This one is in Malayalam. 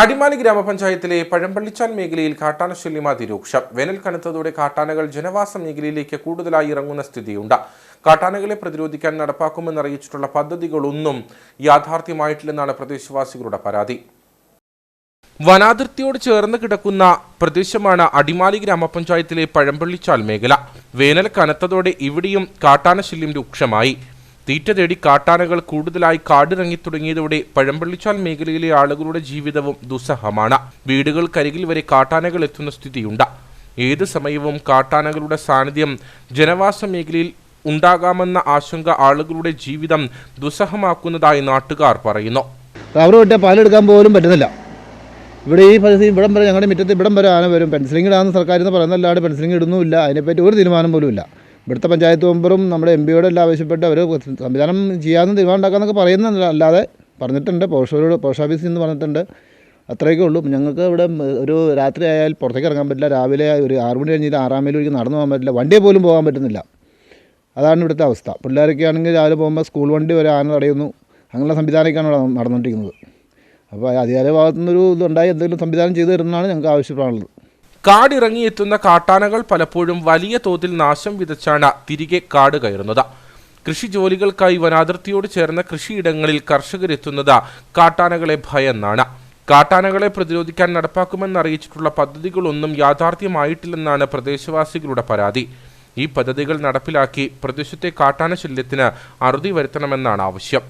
അടിമാലി ഗ്രാമപഞ്ചായത്തിലെ പഴമ്പള്ളിച്ചാൽ മേഖലയിൽ കാട്ടാനശല്യം അതിരൂക്ഷം വേനൽ കനത്തതോടെ കാട്ടാനകൾ ജനവാസ മേഖലയിലേക്ക് കൂടുതലായി ഇറങ്ങുന്ന സ്ഥിതിയുണ്ട്. കാട്ടാനകളെ പ്രതിരോധിക്കാൻ നടപ്പാക്കുമെന്ന് അറിയിച്ചിട്ടുള്ള പദ്ധതികളൊന്നും യാഥാർത്ഥ്യമായിട്ടില്ലെന്നാണ് പ്രദേശവാസികളുടെ പരാതി. വനാതിർത്തിയോട് ചേർന്ന് കിടക്കുന്ന പ്രദേശമാണ് അടിമാലി ഗ്രാമപഞ്ചായത്തിലെ പഴമ്പള്ളിച്ചാൽ മേഖല. വേനൽ കനത്തതോടെ ഇവിടെയും കാട്ടാനശല്യം രൂക്ഷമായി. തീറ്റ തേടി കാട്ടാനകൾ കൂടുതലായി കാടിറങ്ങി തുടങ്ങിയതോടെ പഴമ്പള്ളിച്ചാൽ മേഖലയിലെ ആളുകളുടെ ജീവിതവും ദുസ്സഹമാണ്. വീടുകൾക്കരികിൽ വരെ കാട്ടാനകൾ എത്തുന്ന സ്ഥിതിയുണ്ട്. ഏത് സമയവും കാട്ടാനകളുടെ സാന്നിധ്യം ജനവാസ മേഖലയിൽ ഉണ്ടാകാമെന്ന ആശങ്ക ആളുകളുടെ ജീവിതം ദുസ്സഹമാക്കുന്നതായി നാട്ടുകാർ പറയുന്നു. റബ്ബർ വെട്ടിയാൽ പാലെടുക്കാൻ പോലും പറ്റുന്നില്ല. ഇവിടെ ഈ പരിസ്ഥിതി ഇവിടം വരെ ഞങ്ങളുടെ മുറ്റത്ത് ഇവിടം വരെ ആന വരും. പെൻസിലിംഗ് ഇടാന്ന് സർക്കാരിൽ നിന്ന് പറയുന്നല്ലാണ്ട് പെൻസിലിംഗ് ഇടുന്നുമില്ല. അതിനെപ്പറ്റി ഒരു തീരുമാനം പോലും ഇല്ല ഇവിടുത്തെ പഞ്ചായത്ത് മെമ്പറും നമ്മുടെ എം പിയോടും എല്ലാം ആവശ്യപ്പെട്ട് അവർ സംവിധാനം ചെയ്യാമെന്ന് തീരുമാനം ഉണ്ടാക്കാമെന്നൊക്കെ പറയുന്നില്ല അല്ലാതെ പറഞ്ഞിട്ടുണ്ട്. പോസ്റ്റോട് പോസ്റ്റ് ഓഫീസിൽ നിന്ന് പറഞ്ഞിട്ടുണ്ട്. അത്രയൊക്കെ ഉള്ളൂ. ഞങ്ങൾക്ക് ഇവിടെ ഒരു രാത്രി ആയാൽ പുറത്തേക്ക് ഇറങ്ങാൻ പറ്റില്ല. രാവിലെ ഒരു ആറ് മണി കഴിഞ്ഞാൽ ആറാം മണി ഒരിക്കലും നടന്നു പോകാൻ പറ്റില്ല. വണ്ടിയെ പോലും പോകാൻ പറ്റുന്നില്ല. അതാണ് ഇവിടുത്തെ അവസ്ഥ. പിള്ളേരൊക്കെ ആണെങ്കിൽ രാവിലെ പോകുമ്പോൾ സ്കൂൾ വണ്ടി വരെ ആന തടയുന്നു. അങ്ങനെയുള്ള സംവിധാനമൊക്കെയാണ് നടന്നുകൊണ്ടിരിക്കുന്നത്. അപ്പോൾ അധികാര ഭാഗത്തുനിന്നൊരു ഇതുണ്ടായി. എന്തെങ്കിലും സംവിധാനം ചെയ്തു തരുന്നതാണ് ഞങ്ങൾക്ക് ആവശ്യപ്പെടാനുള്ളത്. കാടിറങ്ങിയെത്തുന്ന കാട്ടാനകൾ പലപ്പോഴും വലിയ തോതിൽ നാശം വിതച്ചാണ് തിരികെ കാട് കയറുന്നത്. കൃഷി ജോലികൾക്കായി വനാതിർത്തിയോട് ചേർന്ന കൃഷിയിടങ്ങളിൽ കർഷകരെത്തുന്നത് കാട്ടാനകളെ ഭയന്നാണ്. കാട്ടാനകളെ പ്രതിരോധിക്കാൻ നടപ്പാക്കുമെന്ന് അറിയിച്ചിട്ടുള്ള പദ്ധതികളൊന്നും യാഥാർത്ഥ്യമായിട്ടില്ലെന്നാണ് പ്രദേശവാസികളുടെ പരാതി. ഈ പദ്ധതികൾ നടപ്പിലാക്കി പ്രദേശത്തെ കാട്ടാന ശല്യത്തിന് അറുതി വരുത്തണമെന്നാണ് ആവശ്യം.